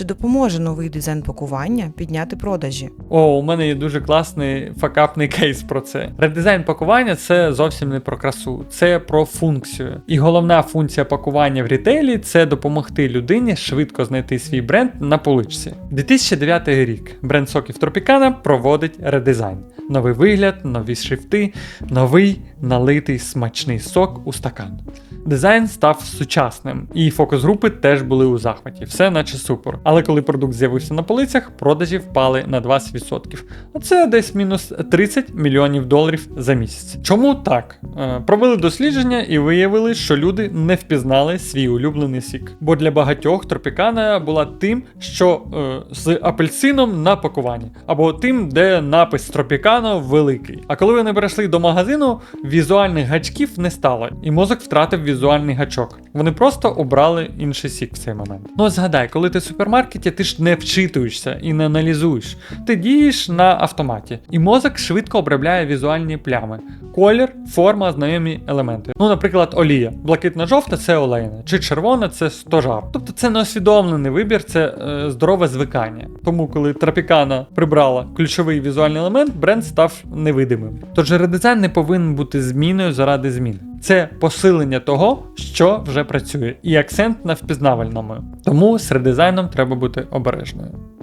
Чи допоможе новий дизайн пакування підняти продажі? О, у мене є дуже класний факапний кейс про це. Редизайн пакування це зовсім не про красу, це про функцію. І головна функція пакування в рітейлі це допомогти людині швидко знайти свій бренд на поличці. 2009 рік бренд соків Тропікана проводить редизайн. Новий вигляд, нові шрифти, новий налитий смачний сок у стакан. Дизайн став сучасним, і фокус-групи теж були у захваті, все наче супер. Але коли продукт з'явився на полицях, продажі впали на 20%. Оце десь мінус 30 мільйонів доларів за місяць. Чому так? Е, Провели дослідження і виявили, що люди не впізнали свій улюблений сік. Бо для багатьох тропікана була тим, що е, з апельсином на пакуванні, або тим, де напис Тропікано великий. А коли вони перейшли до магазину, візуальних гачків не стало, і мозок втратив візуальний гачок. Вони просто обрали інший сік в цей момент. Ну от згадай, коли ти в супермаркеті, ти ж не вчитуєшся і не аналізуєш. Ти дієш на автоматі, і мозок швидко обробляє візуальні плями. Колір, форма, знайомі елементи. Ну, наприклад, олія. Блакитно-жовта це олейна, чи червона це стожар. Тобто це не усвідомлений вибір, це е, здорове звикання. Тому, коли Тропікана прибрала ключовий візуальний елемент, бренд став невидимим. Тож редизайн не повинен бути зміною заради зміни. Це посилення того, що вже працює, і акцент на впізнавальному. Тому з редизайном треба бути обережною.